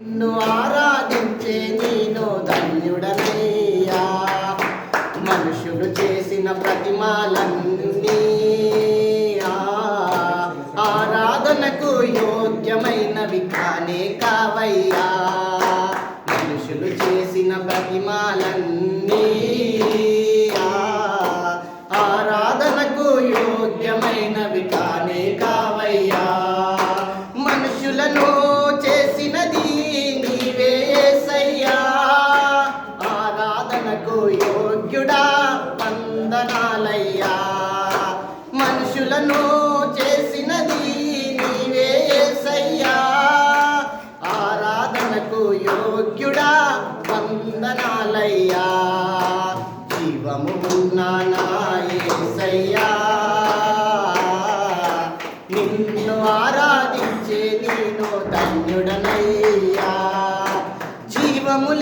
నిన్ను ఆరాధించే నేను ధన్యుడనయ్యా. మనుషులు చేసిన ప్రతిమాలన్నీ ఆరాధనకు యోగ్యమైనవి కానే కావయ్యా. మనుషులు చేసిన ప్రతిమాలన్నీ ఆరాధనకు యోగ్యమైన ఎంతనో చేసినది నీవే సయ్యా. ఆరాధనకు యోగ్యుడా వందనాలయ్యా. జీవము ఉన్న నిన్ను ఆరాధించే నేను ధన్యుడనయ్యా. జీవము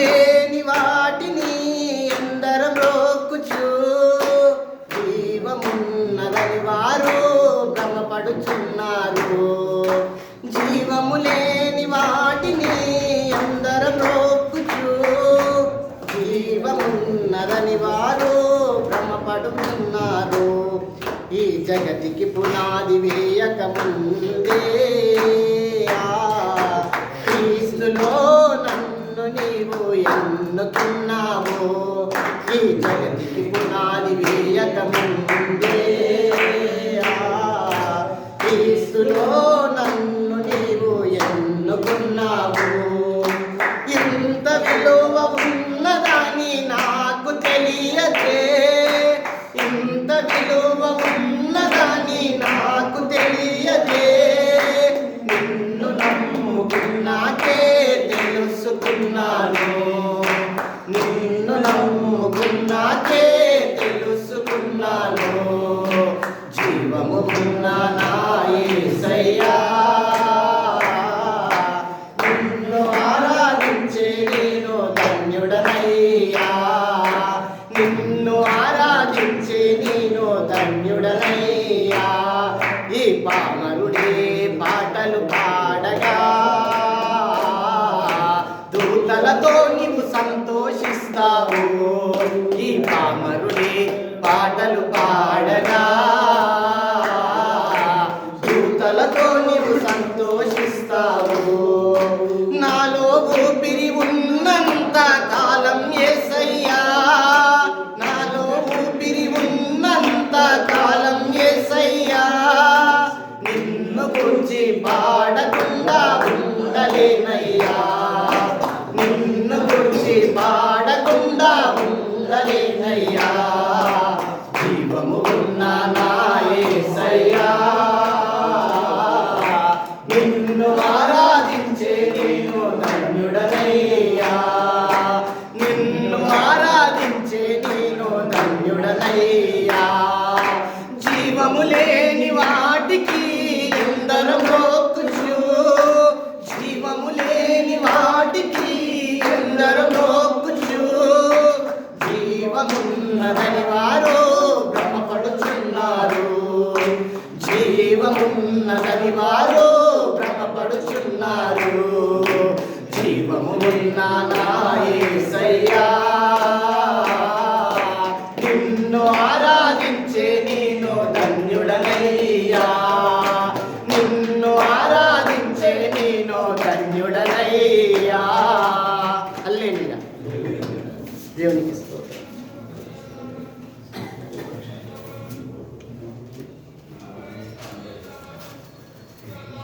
అన్నారు. జీవము లేని వాటిని ఎందరం నొక్కుచు. జీవమున్నదని వారు భ్రమపడుతున్నారు. ఈ జగతికి పునాది వేయక ముందే క్రీస్తులో నన్ను నీవు ఎన్నుకున్నావు. ఈ జగతికి పునాది noche. ఈ పాటలు పాడగా. దూతలతో నీవు సంతోషిస్తావు. ఈ పామరుడే పాటలు పాడగా. దూతలతో నీవు సంతోషిస్తావు. నాలో ఊపిరి ఉన్నంత కాలం ఏసయ్యా. వాటికి ఎందరం రోక్కుచు జీవము లేని వాటికి ఎందరం రోక్కుచు జీవమున్నదని వారు భ్రమపడుచున్నారు. జీవమున్నదని వారు భ్రమపడుచున్నారు. జీవము ఉన్న నా nosotros.